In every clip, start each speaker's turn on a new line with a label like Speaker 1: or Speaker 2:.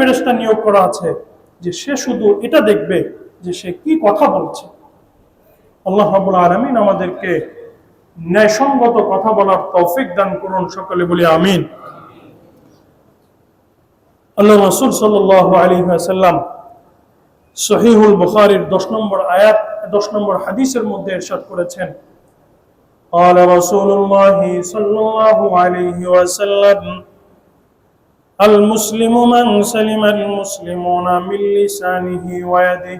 Speaker 1: ফেরেস্তা নিয়োগ করা আছে যে সে শুধু এটা দেখবে যে সে কি কথা বলছে আল্লাহ রাবুল আলমিন আমাদেরকে ন্যায়সঙ্গত কথা বলার তৌফিক দান করুন সকলে বলি আমিন আল্লাহ রসুল সাল্লাহ আলী সাল্লাম সহিহুল বুখারীর দশ নম্বর আয়াত দশ নম্বর হাদিসের মধ্যে এরশাদ করেছেন قال رسول الله صلى الله عليه وسلم المسلم من سلم المسلمون من لسانه ويده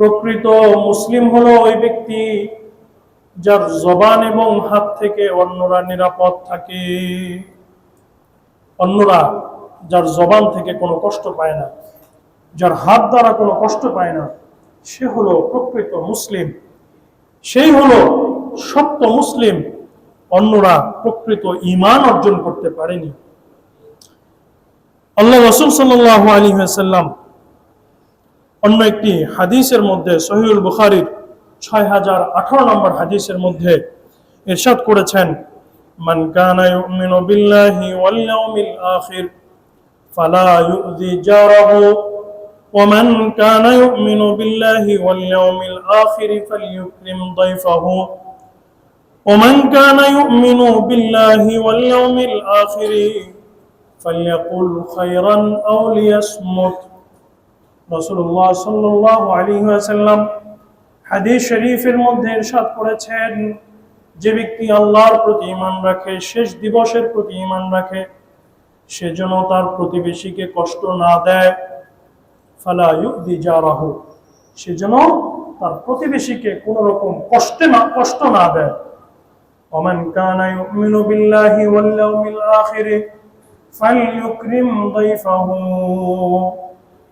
Speaker 1: প্রকৃত মুসলিম হলো ওই ব্যক্তি যার জবান এবং হাত থেকে অন্যরা নিরাপদ থাকে অন্যরা যার জবান থেকে কোনো কষ্ট পায় না যার হাত দ্বারা কোনো কষ্ট পায় না সে হলো প্রকৃত মুসলিম সেই হলো সত্য মুসলিম অন্যরা প্রকৃত ইমান অর্জন করতে পারেনি আল্লাহ রসুল সাল্লাহ আলী সাল্লাম অন্য একটি হাদিসের মধ্যে সহিউল বুখারির ছয় হাজার আঠারো নম্বর হাদিসের মধ্যে ইরশাদ করেছেন, মান কানা ইউমিনু বিল্লাহি ওয়াল ইয়াউমিল আখির ফালা ইউযি জারাহু ওয়া মান কানা ইউমিনু বিল্লাহি ওয়াল ইয়াউমিল আখির ফালইউকরিম দাইফাহু ওয়া মান কানা ইউমিনু বিল্লাহি ওয়াল ইয়াউমিল আখির فليقل خيرا أو ليصمت রসুল্লাহ সাল্লাহ আলী সাল্লাম হাদিস শরীফের মধ্যে ইরশাদ করেছেন যে ব্যক্তি আল্লাহর প্রতি ইমান রাখে শেষ দিবসের প্রতি ইমান রাখে সে যেন তার প্রতিবেশীকে কষ্ট না দেয় ফালা ইউদি জারাহু সে যেন তার প্রতিবেশীকে কোন রকম কষ্টে না কষ্ট না দেয় ومن كان يؤمن بالله واليوم الآخر فليكرم ضيفه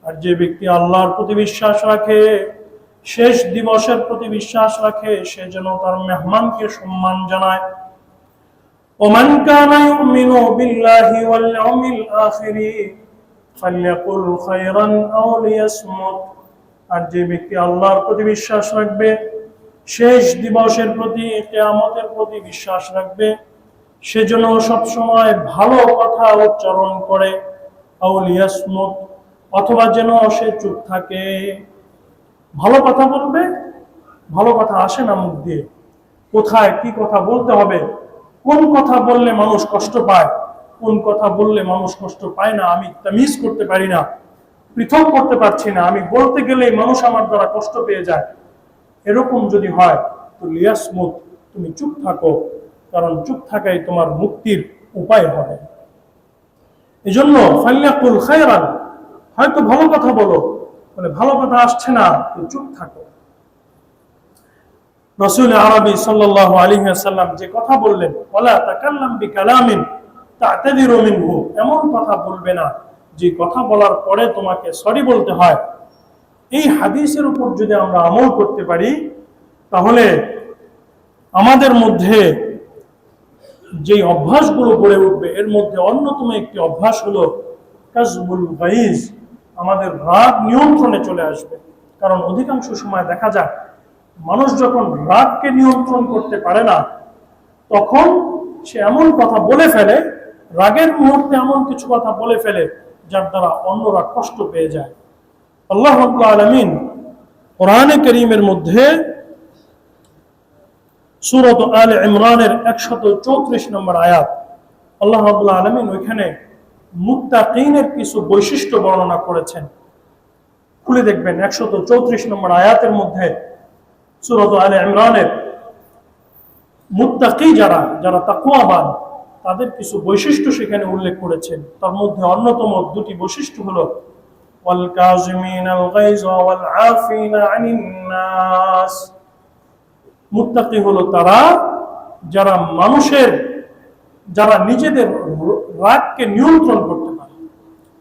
Speaker 1: আর যে ব্যক্তি আল্লাহর প্রতি বিশ্বাস রাখে, শেষ দিবসের প্রতি বিশ্বাস রাখে, সে যেন তার মেহমানকে সম্মান জানায়। ওমান কানা ইউমিনু বিল্লাহি ওয়াল ইয়াউমিল আখির, ফালইয়াকুল খায়রান আও আর যে ব্যক্তি আল্লাহর প্রতি বিশ্বাস রাখবে, শেষ দিবসের প্রতি, কিয়ামতের প্রতি বিশ্বাস রাখবে সেজন্য সবসময় ভালো কথা উচ্চারণ করে অথবা যেন সে চুপ থাকে। ভালো কথা বলবে, ভালো কথা আসে না মুখ দিয়ে। কোথায় কি কথা বলতে হবে? কোন কথা বললে মানুষ কষ্ট পায়? কোন কথা বললে মানুষ কষ্ট পায় না? আমি তামিজ করতে পারি না। পৃথক করতে পারছি না। আমি বলতে গেলেই মানুষ আমার দ্বারা কষ্ট পেয়ে যায়। এরকম যদি হয়, তো লিয়াসমুত তুমি চুপ থাকো। কারণ চুপ থাকাই তোমার মুক্তির উপায় হবে। এজন্য ফাল্লাকুল খায়রান, হয়তো ভালো কথা বলো বলে ভালো কথা আসছে না তো চুপ থাকো। রসুল আরবি সাল্লাহ যে কথা বললেন বি কালামিন এমন কথা বলবে না, যে কথা বলার পরে তোমাকে সরি বলতে হয়। এই হাদিসের উপর যদি আমরা আমল করতে পারি, তাহলে আমাদের মধ্যে যে অভ্যাসগুলো গড়ে উঠবে, এর মধ্যে অন্যতম একটি অভ্যাস হলো কাজবুল গাইজ। আমাদের রাগ নিয়ন্ত্রণে চলে আসবে। কারণ অধিকাংশ সময় দেখা যায়, মানুষ যখন রাগকে নিয়ন্ত্রণ করতে পারে না, তখন সে এমন কথা বলে ফেলে, রাগের মুহূর্তে এমন কিছু কথা বলে ফেলে, যার দ্বারা অন্যরা কষ্ট পেয়ে যায়। আল্লাহ আলমিন কোরআনে করিমের মধ্যে সুরত আল ইমরানের একশত চৌত্রিশ নম্বর আয়াত। আল্লাহ রাবুল্লাহ আলমিন ওইখানে মুক্তাকিনের কিছু বৈশিষ্ট্য বর্ণনা করেছেন। খুলে দেখবেন একশত চৌত্রিশ নম্বর আয়াতের মধ্যে সুরত আল ইমরানের মুক্তাকি যারা যারা তাকুয়াবান তাদের কিছু বৈশিষ্ট্য সেখানে উল্লেখ করেছেন। তার মধ্যে অন্যতম দুটি বৈশিষ্ট্য হলো, ওয়াল কাজমিন আল গাইজ ওয়াল আফিনা আনিন নাস। মুত্তাকি হলো তারা যারা মানুষের, যারা নিজেদের রাগকে নিয়ন্ত্রণ করতে পারে।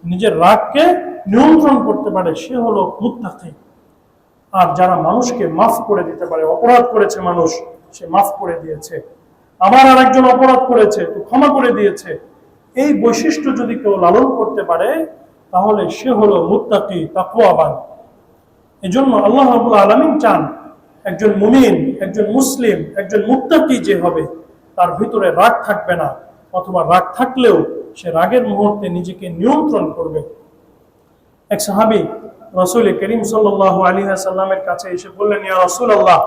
Speaker 1: নিজের রাগকে নিয়ন্ত্রণ করতে পারে, সে হলো মুত্তাকি। আর যারা মানুষকে মাফ করে দিতে পারে, অপরাধ করেছে মানুষ, সে মাফ করে দিয়েছে। আবার আর একজন অপরাধ করেছে, তো ক্ষমা করে দিয়েছে। এই বৈশিষ্ট্য যদি কেউ লালন করতে পারে, তাহলে সে হলো মুত্তাকি তাকুয়াবান এজন্য আল্লাহ রাবুল আলমিন চান একজন মুমিন, একজন মুসলিম, একজন মুত্তাকি যে হবে, তার ভিতরে রাগ থাকবে না, অথবা রাগ থাকলেও সে রাগের মুহূর্তে নিজেকে নিয়ন্ত্রণ করবে। এক সাহাবি রসুল করিম সাল্লাহ আলী সাল্লামের কাছে এসে বললেন, ইয়া রসুল আল্লাহ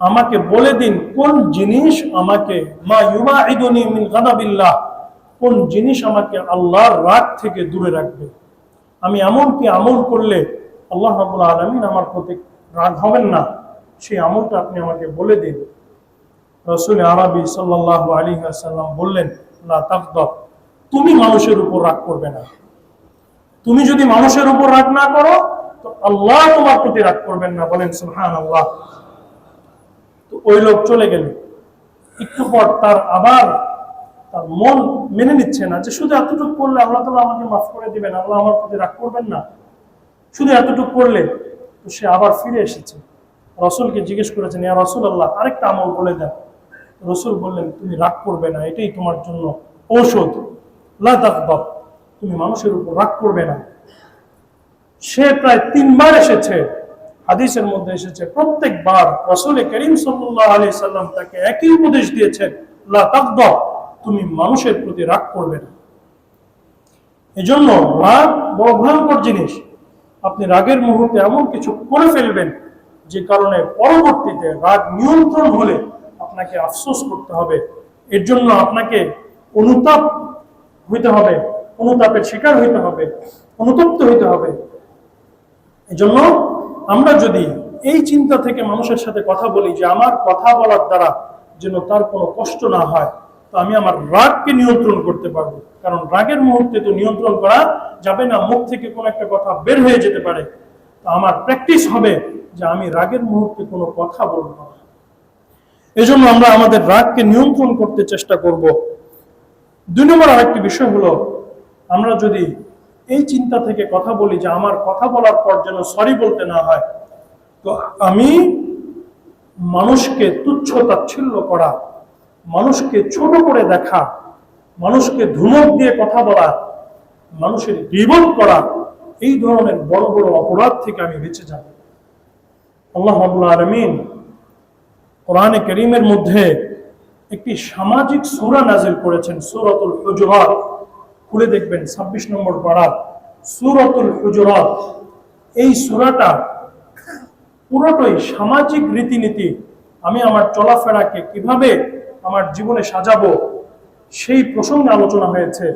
Speaker 1: আমাকে বলে দিন, কোন জিনিস আমাকে, মা ইউমা ইদনি মিন গাদাবিল্লাহ, কোন জিনিস আমাকে আল্লাহর রাগ থেকে দূরে রাখবে? আমি এমন কি আমল করলে আল্লাহ রাবুল আলমিন আমার প্রতি রাগ হবেন না, সেই আমলটা আপনি আমাকে বলে দিন। রসুল আরবি সাল্লাহ আলী সাল্লাম বললেন, লা তাকদব তুমি মানুষের উপর রাগ করবে না। তুমি যদি মানুষের উপর রাগ না করো, তো আল্লাহ তোমার প্রতি রাগ করবেন না। বলেন সুহান আল্লাহ তো ওই লোক চলে গেল। একটু পর তার আবার তার মন মেনে নিচ্ছে না যে, শুধু এতটুকু করলে আল্লাহ তালা আমাকে মাফ করে দিবেন, আল্লাহ আমার প্রতি রাগ করবেন না। শুধু এতটুকু করলে তো সে আবার ফিরে এসেছে। রসুলকে জিজ্ঞেস করেছেন, ইয়া রসুল আল্লাহ আরেকটা আমল বলে দেন। রসুল বললেন, তুমি রাগ করবে না, এটাই তোমার জন্য ঔষধ। লা তাকদাব তুমি মানুষের উপর রাগ করবে না। সে প্রায় তিনবার এসেছে। হাদিসের মধ্যে এসেছে, প্রত্যেকবার রসুল করিম সাল্লাহ আলি সাল্লাম তাকে একই উপদেশ দিয়েছেন, লা তাকদাব তুমি মানুষের প্রতি রাগ করবে না। এজন্য রাগ বড় ভয়ঙ্কর জিনিস। আপনি রাগের মুহূর্তে এমন কিছু করে ফেলবেন যে কারণে পরবর্তীতে রাগ নিয়ন্ত্রণ হলে আপনাকে আফসোস করতে হবে। এর জন্য আপনাকে অনুতাপ হইতে হবে, অনুতাপের শিকার হইতে হবে, অনুতপ্ত হইতে হবে। এজন্য আমরা যদি এই চিন্তা থেকে মানুষের সাথে কথা বলি যে আমার কথা বলার দ্বারা যেন তার কোনো কষ্ট না হয় তো আমি আমার রাগকে নিয়ন্ত্রণ করতে পারব। কারণ রাগের মুহূর্তে তো নিয়ন্ত্রণ করা যাবে না, মুখ থেকে কোনো একটা কথা বের হয়ে যেতে পারে। তো আমার প্র্যাকটিস হবে যে আমি রাগের মুহূর্তে কোনো কথা বলব না। এজন্য আমরা আমাদের রাগকে নিয়ন্ত্রণ করতে চেষ্টা করব। দুই নম্বর আরেকটি বিষয় হলো, আমরা যদি এই চিন্তা থেকে কথা বলি যে আমার কথা বলার পর যেন সরি বলতে না হয়, তো আমি মানুষকে তুচ্ছ তাচ্ছিল্য করা মানুষকে ছোট করে দেখা, মানুষকে ধুমক দিয়ে কথা বলা, মানুষের বিবদ করা, এই ধরনের বড় বড় অপরাধ থেকে আমি বেঁচে যাব। আল্লাহ আলমিন কোরআনে করিমের মধ্যে একটি সামাজিক সুরা নাজিল করেছেন, সুরতুল হুজরাত। খুলে দেখবেন, ছাব্বিশ নম্বর পাড়ার সুরতুল হুজরাত। এই সুরাটা পুরোটাই সামাজিক রীতিনীতি। আমি আমার চলাফেরাকে কীভাবে আমার জীবনে সাজাবো, সেই প্রসঙ্গে আলোচনা হয়েছে।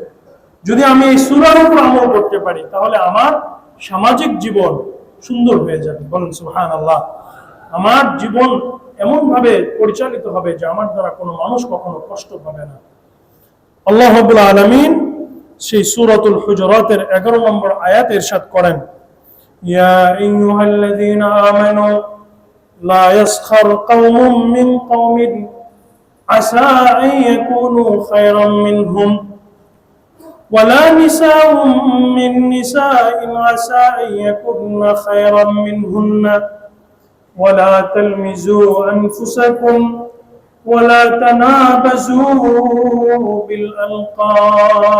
Speaker 1: যদি আমি এই সুরার উপর আমল করতে পারি, তাহলে আমার সামাজিক জীবন সুন্দর হয়ে যাবে। বলেন সুহান আল্লাহ আমার জীবন এমন ভাবে পরিচালিত হবে যে আমার দ্বারা কোনো মানুষ কখনো কষ্ট পাবে না। আল্লাহ রাব্বুল আলামিন সেই সূরাতুল হুজুরাতের 11 নম্বর আয়াত ইরশাদ করেন। ইয়া আইয়ুহাল্লাযীনা আমানু লা ইয়াসখার কওমুম মিন কওমিন عسى أن يكونوا خيرا منهم. ولا نساء من نساء عسى أن يكون خيرا منهن. ولا تلمزوا أنفسكم ولا تنابزوا بالألقاب.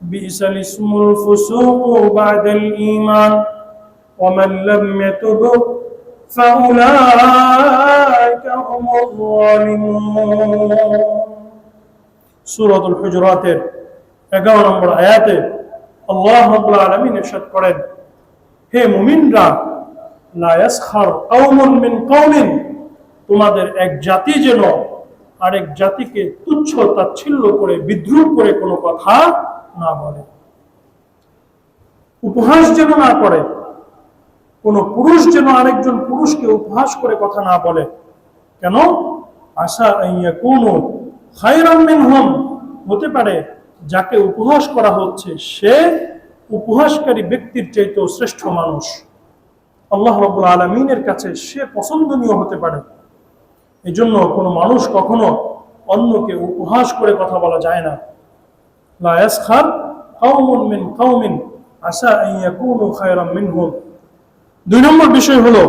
Speaker 1: بئس الاسم الفسوق بعد الإيمان. ومن لم يتب فأولئك هم الظالمون سورة الحجرات এগারো নম্বর আয়াতে আল্লাহ রাব্বুল আলামিন ইরশাদ করেন হে মুমিনরা লা ইয়াসখার কওমুন মিন কওমিন তোমাদের এক জাতি যেন আরেক জাতিকে তুচ্ছ তাচ্ছিল্য করে বিদ্রুপ করে কোনো কথা না বলে উপহাস যেন না করে কোন পুরুষ যেন আরেকজন পুরুষকে উপহাস করে কথা না বলে। কেন? আশা কোন হাইরাম হতে পারে যাকে উপহাস করা হচ্ছে, সে উপহাসকারী ব্যক্তির চাইতেও শ্রেষ্ঠ মানুষ। আল্লাহ রবুল আলমিনের কাছে সে পছন্দনীয় হতে পারে। এই জন্য কোনো মানুষ কখনো অন্যকে উপহাস করে কথা বলা যায় না। লা ইয়াসখার কওমুন মিন কওমিন। আসা আন ইয়াকুনু খায়রাম মিনহুম। দুই নম্বর বিষয় হলো,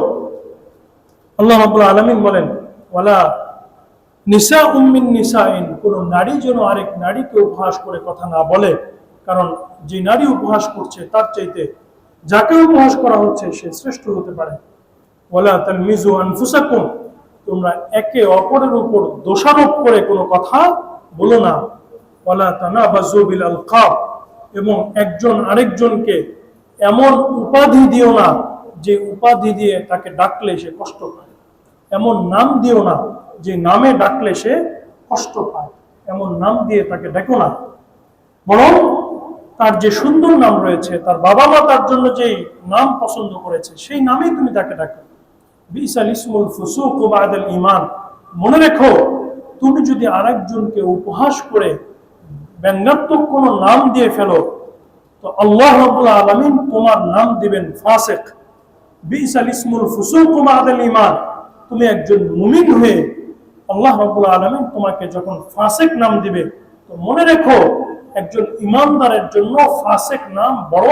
Speaker 1: আল্লাহ রাব্বুল আলামিন বলেন, ওয়ালা নিসা উম্মিন নিসাইন কোন নারী যেন আরেক নারীকে উপহাস করে কথা না বলে, কারণ যে নারী উপহাস করছে তার চাইতে যাকে উপহাস করা হচ্ছে সে শ্রেষ্ঠ হতে পারে। ওয়ালা তালমিজু আনফুসাকুম তোমরা একে অপরের উপর দোষারোপ করে কোনো কথা বলো না। ওয়ালা তানাবাজু বিল আলকাব এবং একজন আরেকজনকে এমন উপাধি দিও না যে উপাধি দিয়ে তাকে ডাকলে সে কষ্ট পায়। এমন নাম দিও না যে নামে ডাকলে সে কষ্ট পায়। এমন নাম দিয়ে তাকে ডেকো না। বরং তার যে সুন্দর নাম রয়েছে, তার বাবা মা তার জন্য যেই নাম পছন্দ করেছে, সেই নামেই তুমি তাকে ডাকো। বিসাল ইসমুল ফুসুক ও বাদাল ইমান মনে রেখো, তুমি যদি আরেকজনকে উপহাস করে ব্যঙ্গাত্মক কোনো নাম দিয়ে ফেলো, তো আল্লাহ রাব্বুল আলামিন তোমার নাম দিবেন ফাসিক। তুমি একজন মুমিন হয়ে আল্লাহ রাব্বুল আলামিন তোমাকে যখন ফাসিক নাম দিবে, তো মনে রেখো একজন ইমানদারের জন্য ফাসেক নাম বড়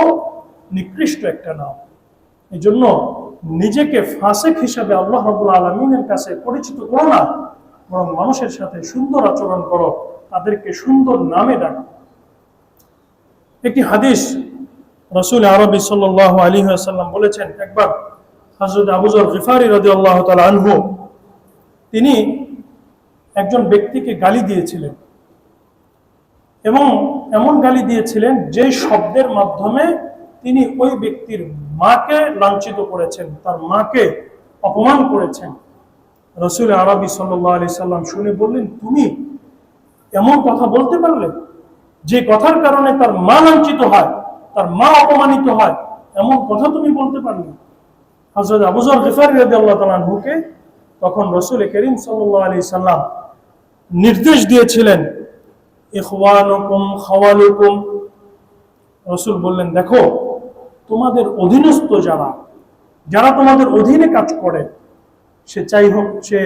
Speaker 1: নিকৃষ্ট একটা নাম। এই জন্য নিজেকে ফাসেক হিসাবে আল্লাহ রাবুল আলমিনের কাছে পরিচিত করো না, বরং মানুষের সাথে সুন্দর আচরণ করো, তাদেরকে সুন্দর নামে ডাকো। একটি হাদিস রসুল আরবি সাল্লাহ আলী সাল্লাম বলেছেন একবার হজরত আবুজর গিফারি রদি আল্লাহ তালা আনহু, তিনি একজন ব্যক্তিকে গালি দিয়েছিলেন এবং এমন গালি দিয়েছিলেন যে শব্দের মাধ্যমে তিনি ওই ব্যক্তির মাকে লাঞ্ছিত করেছেন, তার মাকে অপমান করেছেন। রসুল আরবি সাল্লাহ আলি সাল্লাম শুনে বললেন, তুমি এমন কথা বলতে পারলে যে কথার কারণে তার মা লাঞ্ছিত হয়? তার মা অপমানিত হয়। এমন কথা তুমি বলতে পারলে হজরত আবুজর গিফারি রাদি আল্লাহ তালাহুকে তখন রসুল করিম সাল্লাহ আলি সাল্লাম নির্দেশ দিয়েছিলেন, ইখওয়ানুকুম খাওয়ালুকুম রসুল বললেন, দেখো, তোমাদের অধীনস্থ যারা যারা তোমাদের অধীনে কাজ করে, সে চাই হোক, সে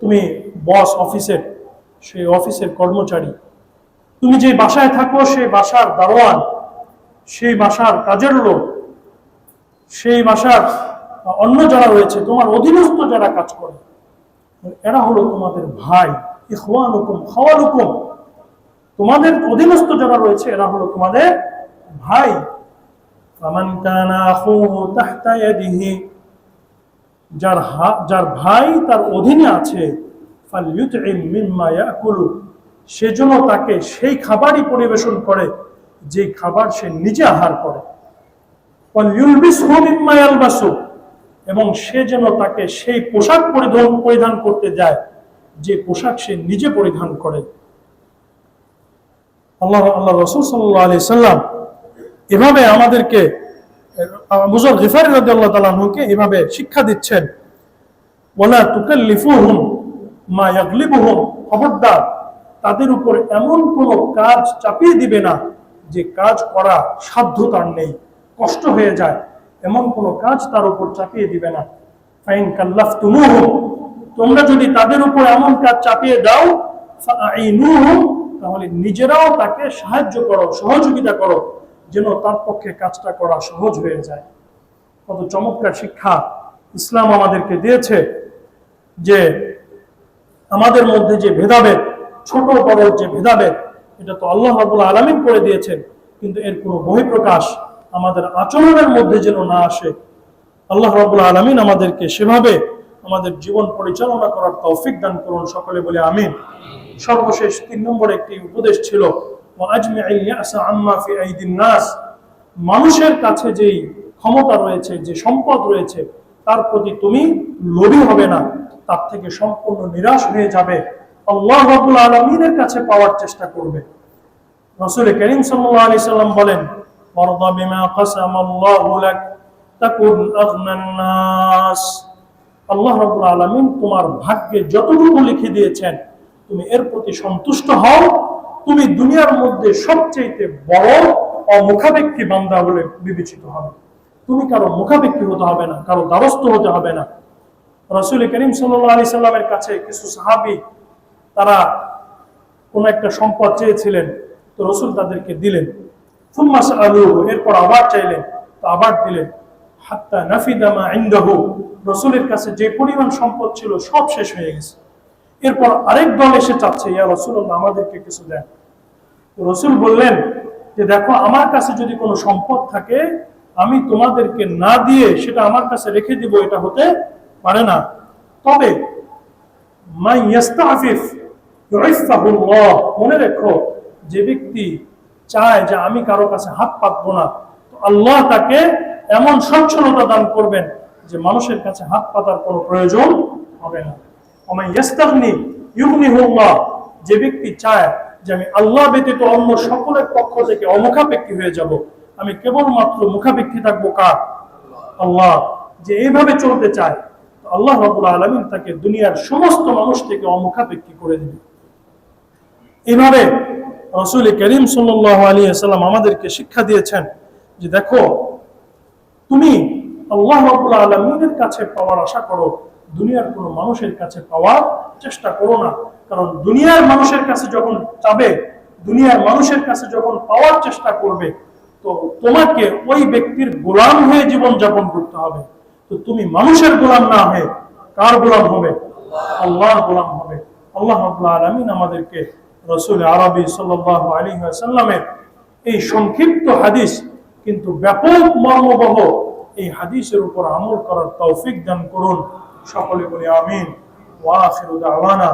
Speaker 1: তুমি বস অফিসের সেই অফিসের কর্মচারী। তুমি যে বাসায় থাকো সেই বাসার দারোয়ান। সেই বাসার কাজের লোক, সেই বাসার অন্য যারা রয়েছে, তোমার অধীনস্থ যারা কাজ করে, এরা হলো তোমাদের ভাই, ইখওয়ানুকুম খাওয়ালুকুম তোমাদের অধীনস্থ যারা রয়েছে, এরা হলো তোমাদের ভাই। যার যার ভাই তার অধীনে আছে ইয়াকুলু। সেজন্য তাকে সেই খাবারই পরিবেশন করে যে খাবার সে নিজে আহার করে। এবং সে যেন তাকে সেই পোশাক পরিধান পরিধান করতে যায়, যে পোশাক সে নিজে পরিধান করে। আল্লাহ আল্লাহ রসুল সাল্লাহ আলি সাল্লাম এভাবে আমাদেরকে মুজর গিফারি রাজি আল্লাহ তালাহুকে এভাবে শিক্ষা দিচ্ছেন। ওলা তুকাল্লিফুহুম মা ইয়াগলিবুহুম। খবরদার, তাদের উপর এমন কোনো কাজ চাপিয়ে দিবে না যে কাজ করা সাধ্য তার নেই, কষ্ট হয়ে যায়, এমন কোনো কাজ তার উপর চাপিয়ে দিবে না। ফাইন কাল্লাফ তোমরা যদি তাদের উপর এমন কাজ চাপিয়ে দাও তাহলে নিজেরাও তাকে সাহায্য করো, সহযোগিতা করো, যেন তার পক্ষে কাজটা করা সহজ হয়ে যায়। কত চমৎকার শিক্ষা ইসলাম আমাদেরকে দিয়েছে যে আমাদের মধ্যে যে ভেদাভেদ, ছোট বড় যে ভেদাভেদ এটা তো আল্লাহ রাবুল আলমিন করে দিয়েছেন, কিন্তু এর কোনো বহিঃপ্রকাশ আমাদের আচরণের মধ্যে যেন না আসে। আল্লাহ রাবুল আলমিন আমাদেরকে সেভাবে আমাদের জীবন পরিচালনা করার তৌফিক দান করুন, সকলে বলে আমি সর্বশেষ তিন নম্বর একটি উপদেশ ছিল মানুষের কাছে যেই ক্ষমতা রয়েছে, যে সম্পদ রয়েছে, তার প্রতি তুমি লোভী হবে না, তার থেকে সম্পূর্ণ নিরাশ হয়ে যাবে। আল্লাহ রাব্বুল আলমিনের কাছে পাওয়ার চেষ্টা করবে। রসুল করিম সাল্লাল্লাহু আলাইহি সাল্লাম বলেন বিমা আল্লাহু আল্লাহ রাব্বুল আলামিন তোমার ভাগ্যে যতটুকু লিখে দিয়েছেন, তুমি এর প্রতি সন্তুষ্ট হও। তুমি দুনিয়ার মধ্যে সবচেয়ে বড় অমুখাপেক্ষী বান্দা বলে বিবেচিত হবে। তুমি কারও মুখাপেক্ষী হতে হবে না, কারও দ্বারস্থ হতে হবে না। রসুল করিম সাল্লাল্লাহু আলাইহি সাল্লামের কাছে কিছু সাহাবী তারা কোন একটা সম্পদ চেয়েছিলেন, তো রসুল তাদেরকে দিলেন। ফুম্মাস আলু এরপর আবার চাইলেন, তো আবার দিলেন। হাত্তা নাফিদামা ইন্দাহু, রসুলের কাছে যে পরিমাণ সম্পদ ছিল সব শেষ হয়ে গেছে। এরপর আরেক দল এসে চাচ্ছে, ইয়া রসুল্লাহ আমাদেরকে কিছু দেন। রসুল বললেন যে, দেখো, আমার কাছে যদি কোনো সম্পদ থাকে, আমি তোমাদেরকে না দিয়ে সেটা আমার কাছে রেখে দিব, এটা হতে পারে না। তবে মাই ইয়াস্তাফিফ মনে রেখো, যে ব্যক্তি চায় যে আমি কারও কাছে হাত পাতবো না, তো আল্লাহ তাকে এমন সচ্ছলতা দান করবেন যে মানুষের কাছে হাত পাতার কোনো প্রয়োজন হবে না। যে ব্যক্তি চায় যে আমি আল্লাহ ব্যতীত অন্য সকলের পক্ষ থেকে অমুখাপেক্ষী হয়ে যাব, আমি কেবলমাত্র মুখাপেক্ষী থাকব কার? আল্লাহ, যে এইভাবে চলতে চায় আল্লাহ রাবুল আলমিন তাকে দুনিয়ার সমস্ত মানুষ থেকে অমুখাপেক্ষী করে দিবে। এভাবে রসুল করিম সাল্লাহ আলী সাল্লাম আমাদেরকে শিক্ষা দিয়েছেন যে দেখো, তুমি আল্লাহ রাবুল আলমিনের কাছে পাওয়ার আশা করো, দুনিয়ার কোনো মানুষের কাছে পাওয়ার চেষ্টা করো না। কারণ দুনিয়ার মানুষের কাছে যখন চাবে দুনিয়ার মানুষের কাছে যখন পাওয়ার চেষ্টা করবে, তো তোমাকে ওই ব্যক্তির গোলাম হয়ে জীবন যাপন করতে হবে। তো তুমি মানুষের গোলাম না হয়ে কার গোলাম হবে? আল্লাহর গোলাম হবে। আল্লাহ রাব্বুল আলামিন আমাদেরকে রসুল আরবি সাল্লাহ আলী ওয়াসাল্লামের এই সংক্ষিপ্ত হাদিস কিন্তু ব্যাপক মর্মবহ এই হাদিসের উপর আমল করার তৌফিক দান করুন। সকলে বলে আমিন। ওয়া আখিরু দাওয়ানা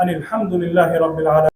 Speaker 1: আনিল হামদুলিল্লাহি রাব্বিল আলামিন।